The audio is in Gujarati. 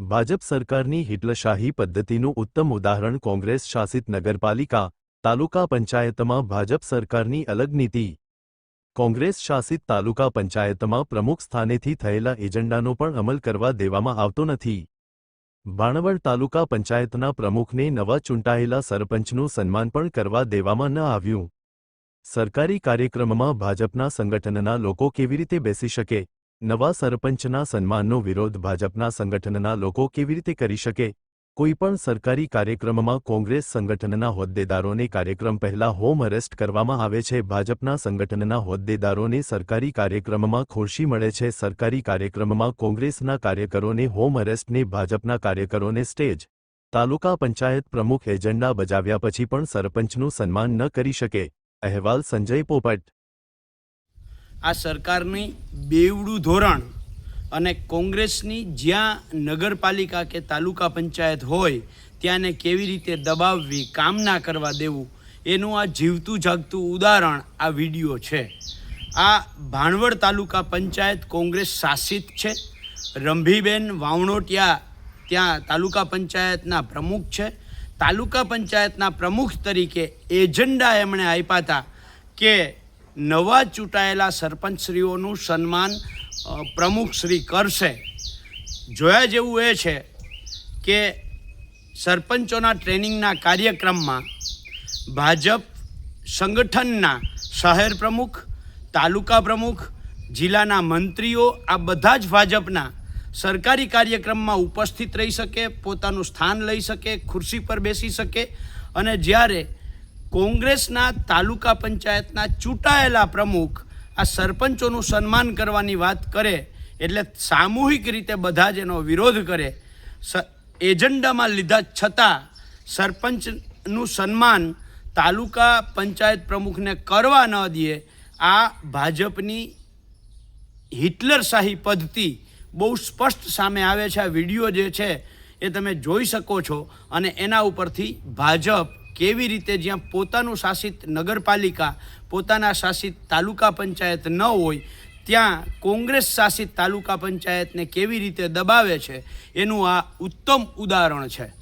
ભાજપ સરકારની હિટલશાહી પદ્ધતિનું ઉત્તમ ઉદાહરણ કોંગ્રેસ શાસિત નગરપાલિકા, તાલુકા પંચાયતમાં ભાજપ સરકારની અલગ નીતિ. કોંગ્રેસ શાસિત તાલુકા પંચાયતમાં પ્રમુખ સ્થાનેથી થયેલા એજન્ડાનો પણ અમલ કરવા દેવામાં આવતો નથી. ભાણવડ તાલુકા પંચાયતના પ્રમુખને નવા ચૂંટાયેલા સરપંચનું સન્માન પણ કરવા દેવામાં ન આવ્યું. સરકારી કાર્યક્રમમાં ભાજપના સંગઠનના લોકો કેવી રીતે બેસી શકે? નવા સરપંચના સન્માનનો વિરોધ ભાજપના સંગઠનના લોકો કેવી રીતે કરી શકે? કોઈપણ સરકારી કાર્યક્રમમાં કોંગ્રેસ સંગઠનના હોદ્દેદારોને કાર્યક્રમ પહેલા હોમ અરેસ્ટ કરવામાં આવે છે. ભાજપના સંગઠનના હોદ્દેદારોને સરકારી કાર્યક્રમમાં ખુરશી મળે છે. સરકારી કાર્યક્રમમાં કોંગ્રેસના કાર્યકરોને હોમ અરેસ્ટને ભાજપના કાર્યકરોને સ્ટેજ, તાલુકા પંચાયત પ્રમુખ એજન્ડા બજાવ્યા પછી પણ સરપંચનું સન્માન ન કરી શકે. અહેવાલ સંજય પોપટ આ સરકારની બેવડું ધોરણ અને કોંગ્રેસની જ્યાં નગરપાલિકા કે તાલુકા પંચાયત હોય, ત્યાંને કેવી રીતે દબાવવી, કામ ના કરવા દેવું, એનું આ જીવતું જાગતું ઉદાહરણ આ વીડિયો છે. આ ભાણવડ તાલુકા પંચાયત કોંગ્રેસ શાસિત છે. રંભીબેન વાવણોટિયા ત્યાં તાલુકા પંચાયતના પ્રમુખ છે. તાલુકા પંચાયતના પ્રમુખ તરીકે એજન્ડા એમણે આપ્યા હતા કે નવા ચૂંટાયેલા સરપંચશ્રીઓનું સન્માન પ્રમુખશ્રી કરશે. જોયા જેવું એ છે કે સરપંચોના ટ્રેનિંગના કાર્યક્રમમાં ભાજપ સંગઠનના શહેર પ્રમુખ, તાલુકા પ્રમુખ, જિલ્લાના મંત્રીઓ, આ બધા જ ભાજપના સરકારી કાર્યક્રમમાં ઉપસ્થિત રહી શકે, પોતાનું સ્થાન લઈ શકે, ખુરશી પર બેસી શકે અને જ્યારે કોંગ્રેસના તાલુકા પંચાયતના ચૂંટાયેલા પ્રમુખ આ સરપંચોનું સન્માન કરવાની વાત કરે એટલે સામૂહિક રીતે બધા જ એનો વિરોધ કરે. એજન્ડામાં લીધા છતાં સરપંચનું સન્માન તાલુકા પંચાયત પ્રમુખને કરવા ન દે આ ભાજપની હિટલરશાહી પદ્ધતિ બહુ સ્પષ્ટ સામે આવે છે. આ વીડિયો જે છે એ તમે જોઈ શકો છો અને એના ઉપરથી ભાજપ કેવી રીતે જ્યાં પોતાનું શાસિત નગરપાલિકા, પોતાના શાસિત તાલુકા પંચાયત ન હોય, ત્યાં કોંગ્રેસ શાસિત તાલુકા પંચાયતને કેવી રીતે દબાવે છે, એનું આ ઉત્તમ ઉદાહરણ છે.